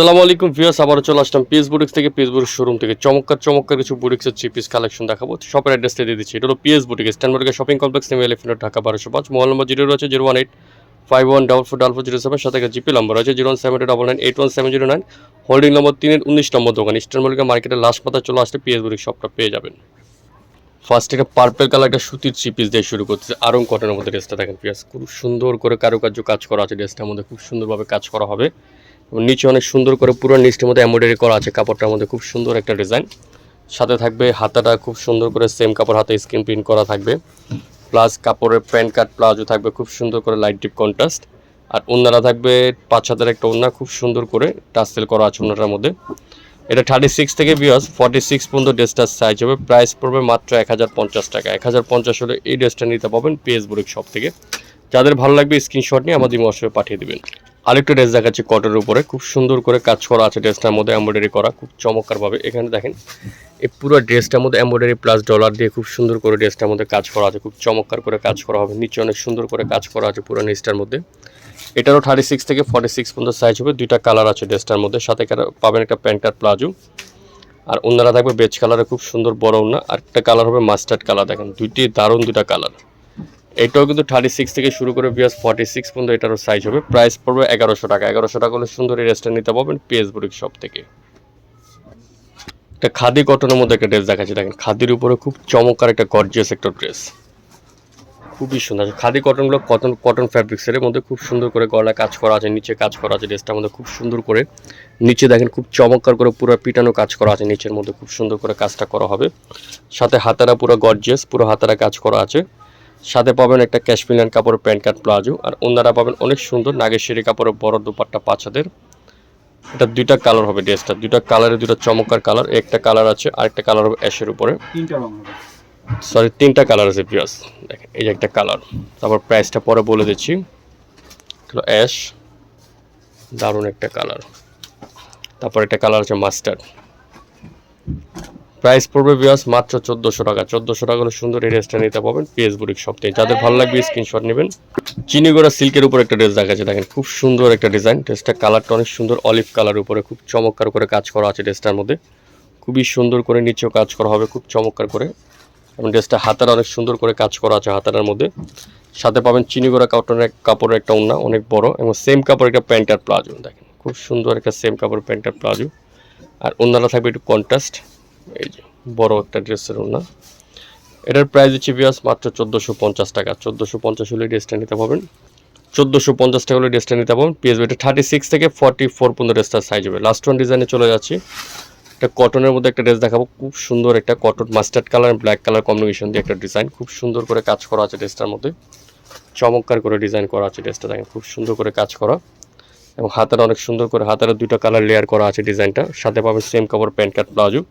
আসসালামু আলাইকুম ভিউয়ার্স, আবারও চলে আসলাম পিএস বুটিক্স থেকে পিএস বুটিক্স শোরুম থেকে। চমৎকার চমৎকার কিছু বুটিক্সের থ্রি পিস কালেকশন দেখাবো। শপের অ্যাড্রেসটা দিয়ে দিচ্ছি। এটা হলো পিএস বুটিক্স স্ট্যান্ডবার্গের শপিং কমপ্লেক্স নেমে এলিফেন্ট ঢাকা বারোশো পাঁচ। মোবাইল নম্বর জিরো রয়েছে zero one eight five one double four double four zero seven সাথে জিপি নম্বর আছে zero one seven double nine eight one seven zero nine holding number তিনের উনিশ নম্বর দোকান। স্ট্যান্ডবার্গের মার্কেটের লাস্ট পাতা চলে আসলে পিএস বুটিক্স শপটা পেয়ে যাবেন। ফার্স্ট একটা পার্পেল কালার একটা সুতির থ্রি পিস দিয়ে শুরু করতেছে। আরং কটনের মধ্যে ড্রেসটা দেখেন পিয়াস খুব সুন্দর করে কারুকার্য কাজ করা আছে ড্রেসটার মধ্যে খুব সুন্দরভাবে কাজ করা হবে। নিচে অনেক সুন্দর করে পুরো নিচটার মধ্যে এমব্রয়ডারি করা আছে, কাপড়টার মধ্যে খুব সুন্দর একটা ডিজাইন সাথে থাকবে হাতাটা খুব সুন্দর করে সেম কাপড় হাতে স্ক্রিন প্রিন্ট করা থাকবে। প্লাস কাপড়ের প্যান্ট কাট প্লাজো থাকবে খুব সুন্দর করে লাইট ডিপ কন্ট্রাস্ট আর ওনারা থাকবে পাঁচ হাতের একটা ওনা খুব সুন্দর করে টাসেল করা আছে ওনাটার মধ্যে। এটা থার্টি সিক্স থেকে বিয়াস ফর্টি সিক্স পর্যন্ত ড্রেসটার সাইজ হবে। প্রাইস পড়বে মাত্র এক হাজার পঞ্চাশ টাকা। এক হাজার পঞ্চাশ হলে এই ড্রেসটা নিতে পাবেন পিএস বুরিক শপ থেকে। যাদের ভালো লাগবে স্ক্রিনশট নিয়ে আমাদের হোয়াটসঅ্যাপে পাঠিয়ে দেবেন। আরেকটা ড্রেস দেখাচ্ছি কটের উপরে। খুব সুন্দর করে কাজ করা আছে ড্রেসটার মধ্যে এমব্রয়ডারি করা। খুব চমৎকারভাবে এখানে দেখেন, এই পুরো ড্রেসটার মধ্যে এমব্রয়ডারি প্লাস ডলার দিয়ে খুব সুন্দর করে ড্রেসটার মধ্যে কাজ করা আছে। খুব চমৎকার করে কাজ করা হবে। নিচে অনেক সুন্দর করে কাজ করা আছে পুরো নিচটার মধ্যে। এটারও থার্টি সিক্স থেকে ফর্টি সিক্স পর্যন্ত সাইজ হবে। দুইটা কালার আছে ড্রেসটার মধ্যে। সাথে পাবেন একটা প্যান্ট কাট প্লাজো আর অন্যরা থাকবে বেজ কালারে খুব সুন্দর বড় ওনা আর একটা কালার হবে মাস্টার্ড কালার দেখেন, দুইটি দারুণ দুইটা কালার এটাও কিন্তু থার্টি সিক্স থেকে শুরু করে বিয়াস ফর্টি সিক্স পর্যন্ত এটারও সাইজ হবে। প্রাইস পড়বে এগারোশো টাকা। এগারোশো টাকা হলে সুন্দর এই নিতে পারবেন পিএস বুরিক শপ থেকে। একটা খাদি কটনের মধ্যে একটা ড্রেস দেখাচ্ছি। দেখেন, খাদির উপরে খুব চমৎকার একটা গর্জিয়াস একটা ড্রেস খুবই সুন্দর। খাদি কটনগুলো কটন কটন ফ্যাব্রিক্সের মধ্যে খুব সুন্দর করে গলা কাজ করা আছে, নিচে কাজ করা আছে ড্রেসটার মধ্যে খুব সুন্দর করে। নিচে দেখেন খুব চমৎকার করে পুরো পিটানো কাজ করা আছে, নিচের মধ্যে খুব সুন্দর করে কাজটা করা হবে। সাথে হাতারা পুরো গর্জিয়াস পুরো হাতারা কাজ করা আছে। সাথে পাবেন একটা ক্যাশমিলান কাপড়ের প্যান্ট কাট প্লাজো আর অন্যরা পাবেন অনেক সুন্দর নাগেশ্বরী কাপড়ের বড় দুপাট্টা পাঁচাদের এটা দুইটা কালার হবে ড্রেসটা দুইটা কালারে দুইটা চমৎকার কালার একটা কালার আছে আরেকটা কালার হবে অ্যাশের উপরে। সরি তিনটা কালার আছে পিয়াস দেখেন এই যে একটা কালার। তারপর প্রাইসটা পরে বলে দিচ্ছি। অ্যাশ দারুণ একটা কালার। তারপর একটা কালার আছে মাস্টার্ড প্রাইস পড়বে বিয়াস মাত্র চোদ্দোশো টাকা। চোদ্দোশো টাকা হলে সুন্দর এই ড্রেসটা নিতে পাবেন পিএস বুরিক সব থেকে। যাদের ভালো লাগবে স্ক্রিনশট নেবেন। চিনিগোড়া সিল্কের উপর একটা ড্রেস দেখা যাচ্ছে দেখেন, খুব সুন্দর একটা ডিজাইন ড্রেসটা কালারটা অনেক সুন্দর অলিভ কালার উপরে খুব চমৎকার করে কাজ করা আছে ড্রেসটার মধ্যে। খুবই সুন্দর করে নিচেও কাজ করা হবে, খুব চমৎকার করে। এবং ড্রেসটা হাতার অনেক সুন্দর করে কাজ করা আছে হাতার মধ্যে। সাথে পাবেন চিনিগোড়া কাপড়ের কাপড়ের একটা ওড়না, অনেক বড়। এবং সেম কাপড়ের একটা প্যান্ট আর প্লাজো। দেখেন, খুব সুন্দর একটা সেম কাপড় প্যান্ট আর প্লাজো। আর ওনারা থাকবে একটু কন্ট্রাস্ট এই যে, বড় একটা ড্রেসের ওড়না। এটার প্রাইস হচ্ছে বিয়াস মাত্র চোদ্দোশো পঞ্চাশ টাকা। চোদ্দোশো পঞ্চাশ হলে ড্রেসটা নিতে পাবেন। চোদ্দোশো পঞ্চাশ টাকা হলে ড্রেসটা নিতে পাবেন। পিএসবি এটা থার্টি সিক্স থেকে ফর্টি ফোর পর্যন্ত ড্রেসটার সাইজ হবে। লাস্ট ওয়ান ডিজাইনে চলে যাচ্ছি। একটা কটনের মধ্যে একটা ড্রেস দেখাবো। খুব সুন্দর একটা cotton mustard colour black colour combination দিয়ে একটা ডিজাইন খুব সুন্দর করে কাজ করা আছে ড্রেসটার মধ্যে। চমৎকার করে ডিজাইন করা আছে ড্রেসটা দেখেন। খুব সুন্দর করে কাজ করা। এবং হাতের অনেক সুন্দর করে হাতের দুটো কালার লেয়ার করা আছে ডিজাইনটা সাথে পাবে সেম কাপড় প্যান্ট কাট প্লাজো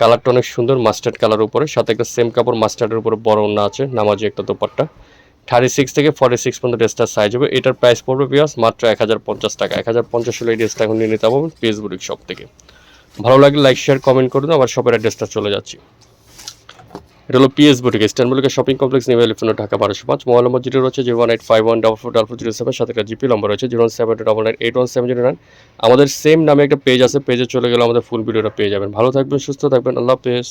কালারটা অনেক সুন্দর মাস্টার্ড কালার উপরে। সাথে একটা সেম কাপড় মাস্টার্ডের উপরে বড় ওনা আছে, নামাজি একটা দোপাট্টা। থার্টি সিক্স থেকে ফর্টি সিক্স পর্যন্ত ড্রেসটার সাইজ হবে। এটার প্রাইস পড়বে পিয়াস মাত্র এক হাজার পঞ্চাশ টাকা। এক হাজার পঞ্চাশ হলে এই ড্রেসটা এখন নিয়ে নিতে পারবেন ফেসবুক শপ থেকে। ভালো লাগলে লাইক শেয়ার কমেন্ট করুন আবার শপের অ্যাড্রেসটা চলে যাচ্ছি। এটা হলো PS boutique ইস্টানবুলকে shopping complex new elephant Dhaka, বারোশো পাঁচ। মোবাইল নম্বর জিরো রয়েছে zero one eight five one double four double four zero seven সাথে একটা জিপি নম্বর রয়েছে zero seven two double nine eight one seven zero nine আমাদের same নামে একটা page আছে পেজে চলে গেলে আমাদের ফুল ভিডিওটা পেয়ে যাবেন। ভালো থাকবেন, সুস্থ থাকবেন, আল্লাহ হাফেজ।